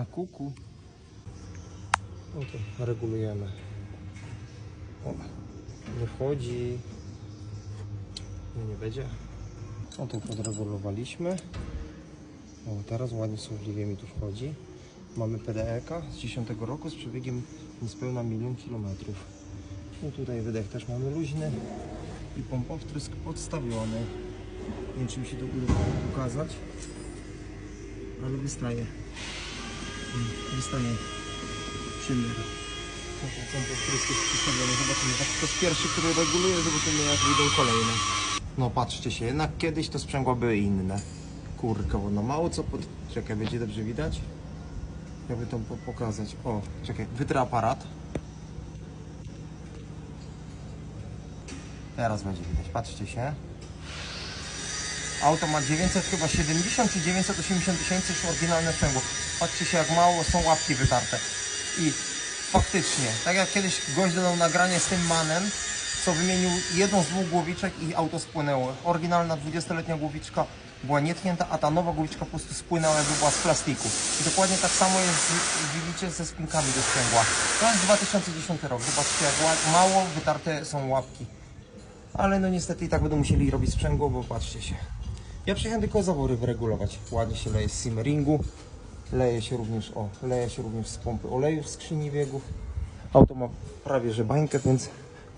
A kuku. No to regulujemy. O. No nie będzie. To podregulowaliśmy. O, teraz ładnie służliwie mi tu wchodzi. Mamy PDE-ka z 10 roku z przebiegiem niespełna milion kilometrów. No tutaj wydech też mamy luźny i pompa wtrysk podstawiony. Nie wiem czy mi się to uda pokazać, ale wystaje. Wystaje podstawiony. Zobaczymy, tak to jest pierwszy, który reguluje, zobaczymy jak wyjdą kolejne. No patrzcie się, jednak kiedyś to sprzęgła były inne. Kurka, no mało co pod... Czekaj, będzie dobrze widać? Jakby to po- pokazać. O, czekaj, wytrę aparat. Teraz będzie widać, patrzcie się. Auto ma 900 chyba 70 czy 980 tysięcy już oryginalne sprzęgło. Patrzcie się jak mało są łapki wytarte. I faktycznie, tak jak kiedyś gość dodał nagranie z tym manem, co wymienił jedną z dwóch głowiczek i auto spłynęło. Oryginalna 20-letnia głowiczka była nietknięta, a ta nowa głowiczka po prostu spłynęła jakby była z plastiku. I dokładnie tak samo jest, widzicie, ze spinkami do sprzęgła. To jest 2010 rok. Zobaczcie jak mało wytarte są łapki. Ale no niestety i tak będą musieli robić sprzęgło, bo patrzcie się. Ja przyjechałem tylko zawory wyregulować. Ładnie się leje z simmeringu. Leje się również, o, leje się również z pompy oleju w skrzyni biegów. Auto ma prawie że bańkę, więc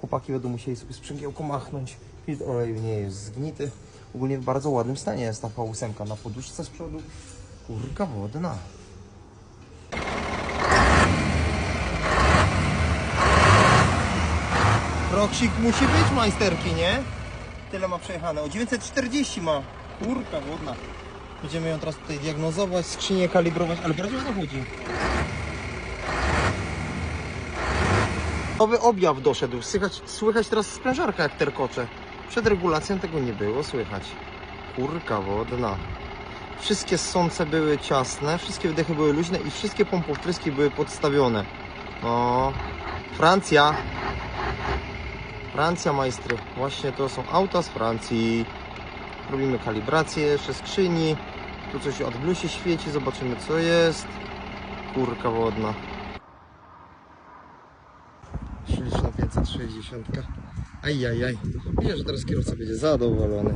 chłopaki będą musieli sobie sprzęgiełko machnąć. Filtr oleju nie jest zgnity. Ogólnie w bardzo ładnym stanie jest ta V8 na poduszce z przodu. Kurka wodna. Roksik musi być majsterki, nie? Tyle ma przejechane. O 940 ma. Kurka wodna. Będziemy ją teraz tutaj diagnozować, skrzynię kalibrować, ale bardziej o to chodzi. Nowy objaw doszedł. Słychać, słychać teraz sprężarka jak terkocze. Przed regulacją tego nie było słychać. Kurka wodna. Wszystkie sące były ciasne, wszystkie wydechy były luźne i wszystkie pompowtryski były podstawione. No, Francja. Francja majstry. Właśnie to są auta z Francji. Robimy kalibrację jeszcze skrzyni. Tu coś od blu się świeci, zobaczymy co jest. Kurka wodna. Śliczna 560. Ajajaj. Widzę, że teraz kierowca będzie zadowolony.